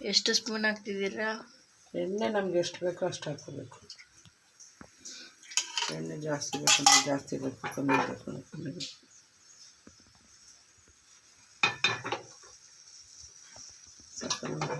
ಎಷ್ಟು ಸ್ಪೂನ್ ಹಾಕ್ತಿದ್ದೀರಾ? ಎಣ್ಣೆ ನಮ್ಗೆ ಎಷ್ಟು ಬೇಕೋ ಅಷ್ಟು ಹಾಕೋಬೇಕು ಎಣ್ಣೆ ಜಾಸ್ತಿ ಬೇಕು ಜಾಸ್ತಿ ಬೇಕು ಕಮ್ಮಿ ಬೇಕು ಕಮ್ಮಿ ಬೇಕು. ಸಾಕಲ್ವಾ?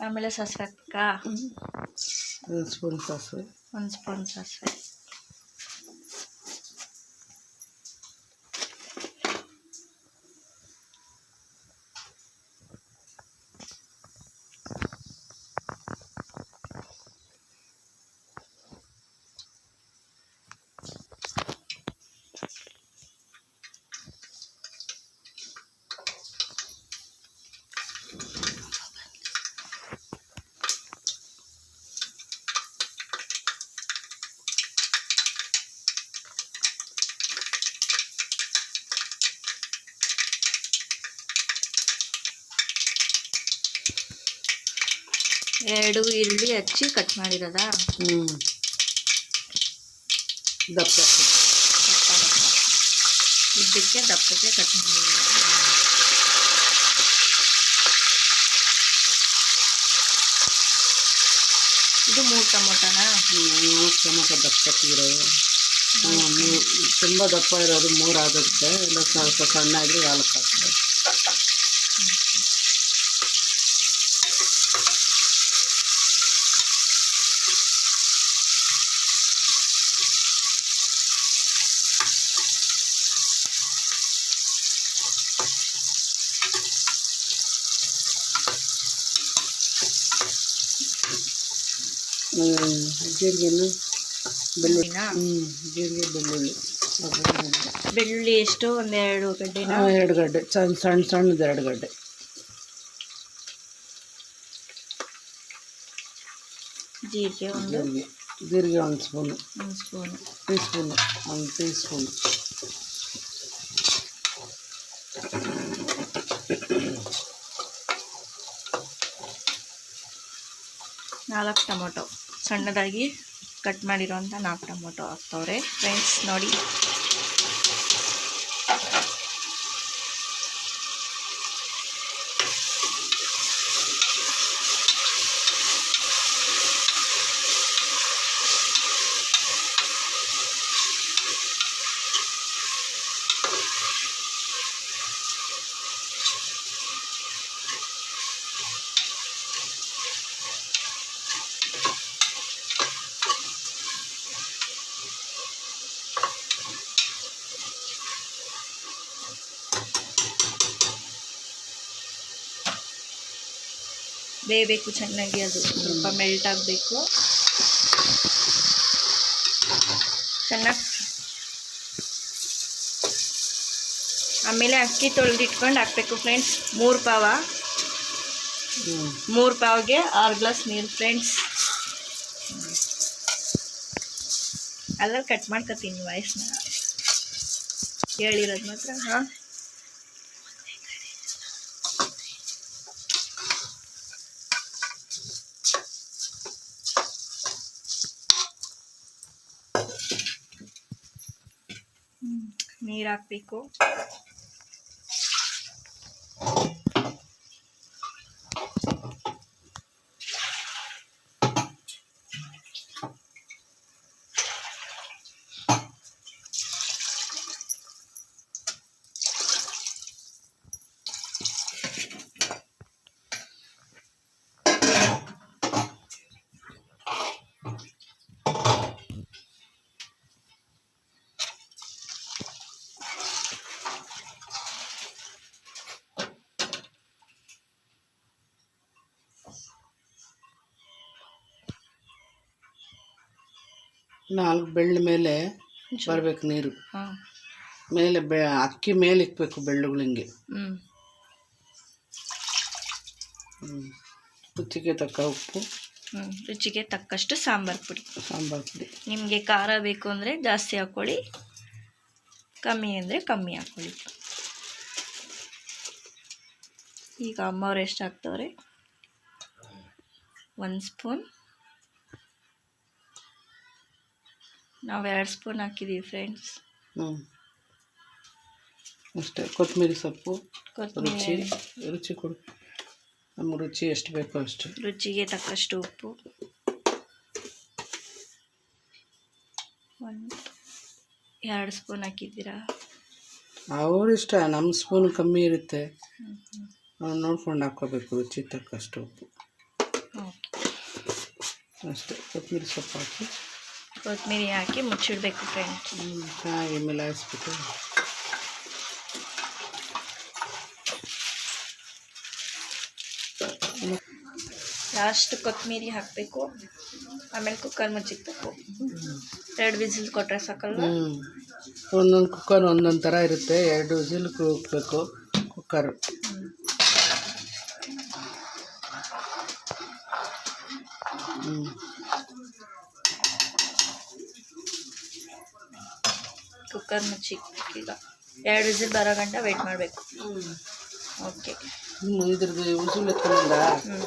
ಆಮೇಲೆ ಸಾಸಿವೆ ಹಾಕ ಒಂದು ಸ್ಪೂನ್ ಸಾಸಿವೆ ಒಂದು ಸ್ಪೂನ್ ಸಾಸಿವೆ ಎರಡು ಈರುಳ್ಳಿ ಹಚ್ಚಿ ಕಟ್ ಮಾಡಿರೋದ? ಹ್ಞೂ ದಪ್ಪ. ದಪ್ಪ ದಪ್ಪಕ್ಕೆ ಕಟ್ ಮಾಡಿರೋದು. ಇದು ಮೂರು ಟೊಮೊಟೊನಾ? ಮೂರು ಟೊಮೊಟೊ ದಪ್ಪ ಇರೋದು ತುಂಬ ದಪ್ಪ ಇರೋದು ಮೂರು ಆಗುತ್ತೆ. ಇಲ್ಲ ಸ್ವಲ್ಪ ಸಣ್ಣ ನಾಲ್ಕು ಹಾಕ್ಬೇಕು ಜೀರಿಗೆನು ಬೆಳ್ಳುಳ್ಳಿ? ಹ್ಞೂ ಜೀರಿಗೆ ಬೆಳ್ಳುಳ್ಳಿ. ಬೆಳ್ಳುಳ್ಳಿ ಎಷ್ಟು? ಒಂದೆರಡು ಎರಡು ಹಾಂ ಎರಡು ಗಡ್ಡೆ. ಸಣ್ಣ ಸಣ್ಣ ಸಣ್ಣದು ಎರಡು ಗಡ್ಡೆ. ಜೀರಿಗೆ ಒಂದು ಜೀರಿಗೆ. ಜೀರಿಗೆ ಒಂದು ಸ್ಪೂನು. ಒಂದು ಸ್ಪೂನು. ಟೀ ಸ್ಪೂನು ಒಂದು ಟೀ ಸ್ಪೂನು ನಾಲ್ಕು ಟೊಮೊಟೊ. ಸಣ್ಣದಾಗಿ ಕಟ್ ಮಾಡಿರೋಂಥ ನಾಲ್ಕು ಟೊಮೊಟೊ ಹಾಕ್ತವ್ರೆ. ಫ್ರೆಂಡ್ಸ್ ನೋಡಿ. ಬೇಯಬೇಕು, ಚೆನ್ನಾಗಿ ಅದು ಸ್ವಲ್ಪ ಮೆಲ್ಟ್ ಆಗಬೇಕು. ಚೆನ್ನಾಗಿ ಆಮೇಲೆ ಅಕ್ಕಿ ತೊಳೆದಿಟ್ಕೊಂಡು ಹಾಕ್ಬೇಕು ಫ್ರೆಂಡ್ಸ್ ಮೂರು ಪಾವ. ಮೂರು ಪಾವ್ಗೆ ಆರು ಗ್ಲಾಸ್ ನೀರು ಫ್ರೆಂಡ್ಸ್ ಅದ್ರಲ್ಲಿ ಕಟ್ ಮಾಡ್ಕೊತೀನಿ ವಾಯ್ಸ್ನ ಹೇಳಿರೋದು ಮಾತ್ರ, ಹಾಂ. ನೀರು ಹಾಕ್ಬೇಕು ನಾಲ್ಕು ಬೆಳ್ಳ ಮೇಲೆ ಬರಬೇಕು ನೀರು. ಹಾಂ. ಮೇಲೆ ಬೆ ಅಕ್ಕಿ ಮೇಲೆ ಇಕ್ಬೇಕು ಬೆಳ್ಳುಗಳಿಂಗೆ ಹ್ಞೂ ಹ್ಞೂ ರುಚಿಗೆ ತಕ್ಕ ಉಪ್ಪು. ಹ್ಞೂ ರುಚಿಗೆ ತಕ್ಕಷ್ಟು ಸಾಂಬಾರು ಪುಡಿ. ಸಾಂಬಾರು ಪುಡಿ. ನಿಮಗೆ ಖಾರ ಬೇಕು ಅಂದರೆ ಜಾಸ್ತಿ ಹಾಕ್ಕೊಳ್ಳಿ ಕಮ್ಮಿ ಅಂದರೆ ಕಮ್ಮಿ ಹಾಕೊಳ್ಳಿ. ಈಗ ಅಮ್ಮವ್ರು ಎಷ್ಟು ಹಾಕ್ತವ್ರೆ? ಒಂದು ಸ್ಪೂನ್. ನಾವು ಎರಡು ಸ್ಪೂನ್ ಹಾಕಿದ್ದೀವಿ ಫ್ರೆಂಡ್ಸ್ ಹ್ಞೂ ಅಷ್ಟೇ ಕೊತ್ತಂಬರಿ ಸೊಪ್ಪು ರುಚಿ ರುಚಿ ಕೊಡು. ನಮ್ಗೆ ರುಚಿ ಎಷ್ಟು ಬೇಕೋ ಅಷ್ಟು. ರುಚಿಗೆ ತಕ್ಕಷ್ಟು ಉಪ್ಪು. ಒಂದು ಎರಡು ಸ್ಪೂನ್ ಹಾಕಿದ್ದೀರಾ? ಅವ್ರಿಷ್ಟ ನಮ್ಮ ಸ್ಪೂನ್ ಕಮ್ಮಿ ಇರುತ್ತೆ. ನೋಡ್ಕೊಂಡು ಹಾಕ್ಕೋಬೇಕು ರುಚಿ ತಕ್ಕಷ್ಟು ಉಪ್ಪು. ಅಷ್ಟೇ ಕೊತ್ತಂಬರಿ ಸೊಪ್ಪು ಹಾಕಿ. ಕೊತ್ತಂಬರಿ ಹಾಕಿ ಮುಚ್ಚಿಡಬೇಕು ಫ್ರೆಂಡ್ಸ್ ಚೆನ್ನಾಗಿ ಮಿಲಾಯಿಸ್ಬಿಟ್ಟು ಲಾಸ್ಟ್ ಕೊತ್ತಂಬರಿ ಹಾಕಬೇಕು. ಆಮೇಲೆ ಕುಕ್ಕರ್ ಮುಚ್ಚಿಕ್ಬೇಕು ಎರಡು ವಿಸಿಲ್ ಕೊಟ್ಟರೆ ಸಾಕಲ್ಲ ಹ್ಞೂ ಒಂದೊಂದು ಕುಕ್ಕರ್ ಒಂದೊಂದು ಥರ ಇರುತ್ತೆ. ಎರಡು ವಿಸಿಲ್ ಕೂಗಬೇಕು ಕುಕ್ಕರ್ ಹ್ಞೂ ಕುಕ್ಕರ್ ಮುಚ್ಚಿಕ್ಬೇಕು ಈಗ ಎರಡು ವಿಸಿಲ್ ಬರೋ ಗಂಟ ವೆಯ್ಟ್ ಮಾಡಬೇಕು. ಓಕೆ ಇದ್ರದ್ದು ಎತ್ಕೊಂಡ ಹ್ಞೂ